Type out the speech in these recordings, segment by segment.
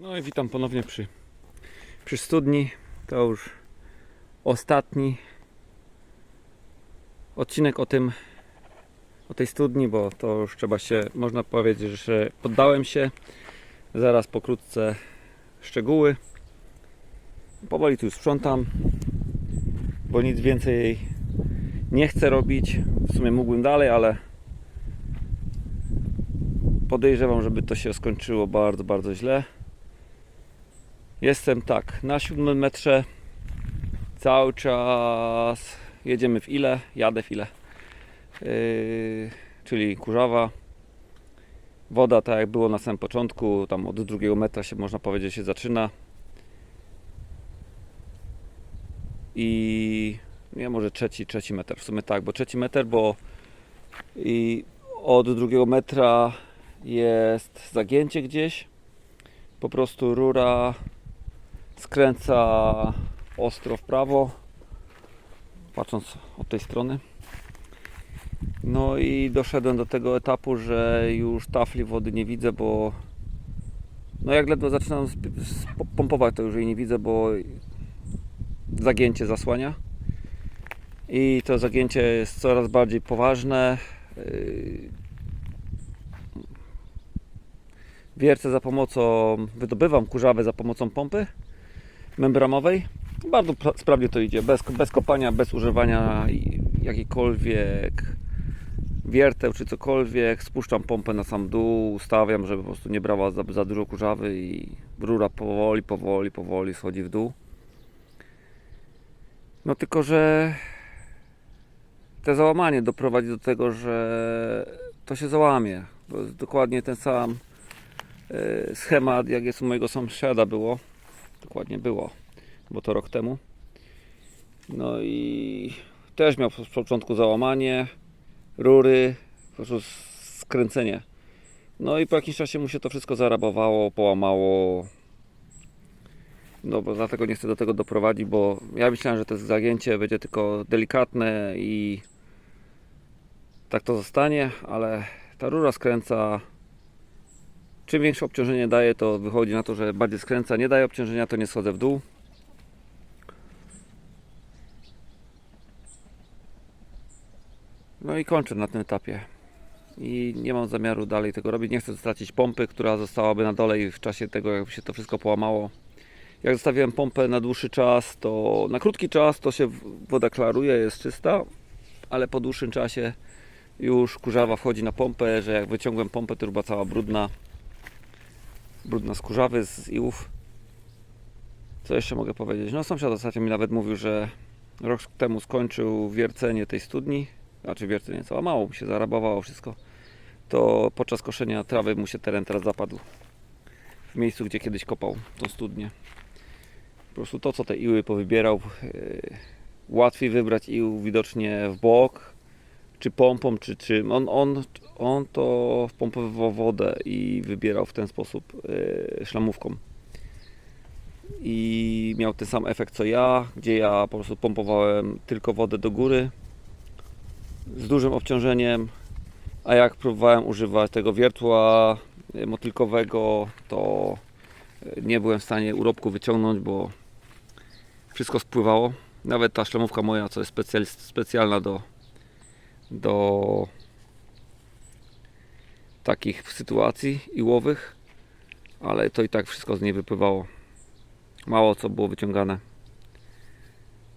No i witam ponownie przy, przy studni. To już ostatni odcinek o tym, o tej studni, bo to już trzeba się, można powiedzieć, że poddałem się. Zaraz pokrótce szczegóły. Powoli tu sprzątam, bo nic więcej nie chcę robić. W sumie mógłbym dalej, ale podejrzewam, żeby to się skończyło bardzo, bardzo źle. Jestem tak, na siódmym metrze. Cały czas jedziemy w ile? Jadę w ile? Yy, czyli kurzawa. Woda, tak jak było na samym początku, tam od drugiego metra się można powiedzieć się zaczyna. I nie może trzeci, trzeci metr, w sumie tak, bo trzeci metr, bo i od drugiego metra jest zagięcie gdzieś. Po prostu rura skręca ostro w prawo, patrząc od tej strony. No i doszedłem do tego etapu, że już tafli wody nie widzę, bo no jak ledwo zaczynam pompować, to już jej nie widzę, bo zagięcie zasłania. I to zagięcie jest coraz bardziej poważne. Yy, Wiercę za pomocą, wydobywam kurzawę za pomocą pompy membramowej. Bardzo pra- sprawnie to idzie, bez, bez kopania, bez używania jakiejkolwiek wierteł czy cokolwiek. Spuszczam pompę na sam dół, ustawiam, żeby po prostu nie brała za, za dużo kurzawy i rura powoli, powoli, powoli schodzi w dół. No tylko, że te załamanie doprowadzi do tego, że to się załamie. To jest dokładnie ten sam e, schemat, jak jest u mojego sąsiada było. Dokładnie było, bo to rok temu. No i też miał w początku załamanie, rury, po prostu skręcenie. No i po jakimś czasie mu się to wszystko zarabowało, połamało. No bo dlatego nie chcę do tego doprowadzić, bo ja myślałem, że to zagięcie będzie tylko delikatne i tak to zostanie, ale ta rura skręca. Czym większe obciążenie daje, to wychodzi na to, że bardziej skręca. Nie daje obciążenia, to nie schodzę w dół. No i kończę na tym etapie. I nie mam zamiaru dalej tego robić. Nie chcę stracić pompy, która zostałaby na dole i w czasie tego, jakby się to wszystko połamało. Jak zostawiłem pompę na dłuższy czas, to na krótki czas to się woda klaruje, jest czysta, ale po dłuższym czasie już kurzawa wchodzi na pompę, że jak wyciągłem pompę, to była cała brudna. Brudna z kurzawy, z iłów. Co jeszcze mogę powiedzieć? No sąsiad ostatnio mi nawet mówił, że rok temu skończył wiercenie tej studni. Znaczy wiercenie, cała mało mu się zarabowało wszystko. To podczas koszenia trawy mu się teren teraz zapadł. W miejscu, gdzie kiedyś kopał tą studnię. Po prostu to, co te iły powybierał, yy, łatwiej wybrać ił widocznie w bok, czy pompą, czy czym. On, on, on to wpompowywał wodę i wybierał w ten sposób yy, szlamówką. I miał ten sam efekt co ja, gdzie ja po prostu pompowałem tylko wodę do góry z dużym obciążeniem, a jak próbowałem używać tego wiertła yy, motylkowego, to yy, nie byłem w stanie urobku wyciągnąć, bo wszystko spływało. Nawet ta szlemówka moja, co jest specjal, specjalna do, do takich sytuacji iłowych, ale to i tak wszystko z niej wypływało. Mało co było wyciągane.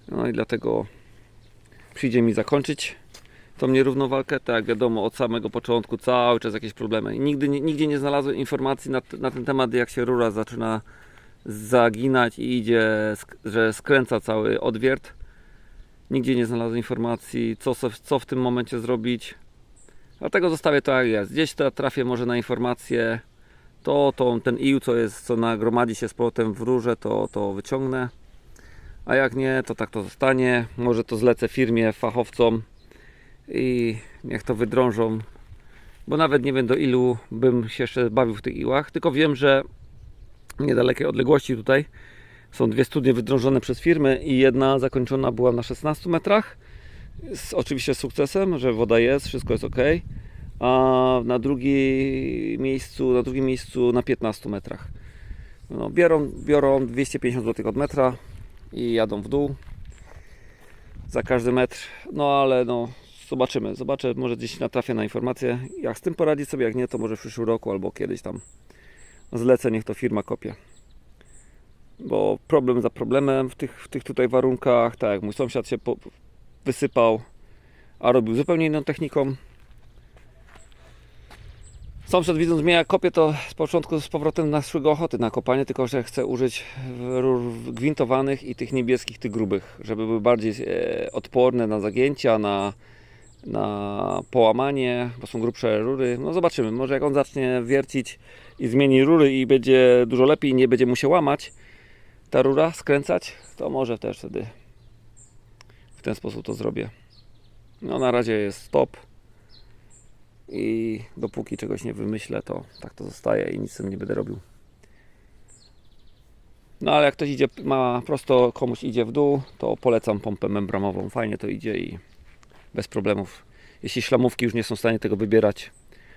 No i dlatego przyjdzie mi zakończyć tą nierównowalkę. Tak jak wiadomo, od samego początku cały czas jakieś problemy. I nigdy, nigdzie nie znalazłem informacji na, na ten temat, jak się rura zaczyna zaginać i idzie, że skręca cały odwiert. Nigdzie nie znalazłem informacji, co, co w tym momencie zrobić. Dlatego zostawię to jak jest. Gdzieś to trafię może na informację, to, to ten ił, co jest, co nagromadzi się z powrotem w rurze, to, to wyciągnę. A jak nie, to tak to zostanie. Może to zlecę firmie, fachowcom i niech to wydrążą. Bo nawet nie wiem do ilu bym się jeszcze bawił w tych iłach, tylko wiem, że niedalekiej odległości tutaj są dwie studnie wydrążone przez firmy i jedna zakończona była na 16 metrach. Z, oczywiście z sukcesem, że woda jest, wszystko jest ok. A na, drugi miejscu, na drugim miejscu na 15 metrach. No, biorą, biorą 250 zł od metra i jadą w dół za każdy metr. No ale no, zobaczymy. Zobaczę, może gdzieś natrafię na informację. Jak z tym poradzić sobie, jak nie, to może w przyszłym roku albo kiedyś tam zlecę, niech to firma kopie. Bo problem za problemem w tych, w tych tutaj warunkach, tak jak mój sąsiad się po, wysypał, a robił zupełnie inną techniką. Sąsiad widząc mnie jak kopię, to z początku z powrotem na szły go ochoty na kopanie, tylko że chce użyć rur gwintowanych i tych niebieskich, tych grubych, żeby były bardziej e, odporne na zagięcia, na, na połamanie, bo są grubsze rury. No zobaczymy, może jak on zacznie wiercić i zmieni rury i będzie dużo lepiej, nie będzie mu się łamać ta rura, skręcać, to może też wtedy w ten sposób to zrobię. No na razie jest stop i dopóki czegoś nie wymyślę, to tak to zostaje i nic z tym nie będę robił. No ale jak ktoś idzie, ma prosto komuś idzie w dół, to polecam pompę membranową. Fajnie to idzie i bez problemów. Jeśli szlamówki już nie są w stanie tego wybierać,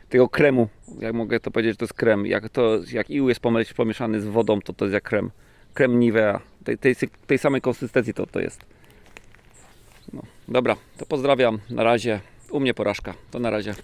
tego kremu, jak mogę to powiedzieć, to jest krem. Jak, to, jak ił jest pomieszany z wodą, to to jest jak krem. Krem Nivea. Tej, tej, tej samej konsystencji to to jest. Dobra, to pozdrawiam. Na razie. U mnie porażka. To na razie.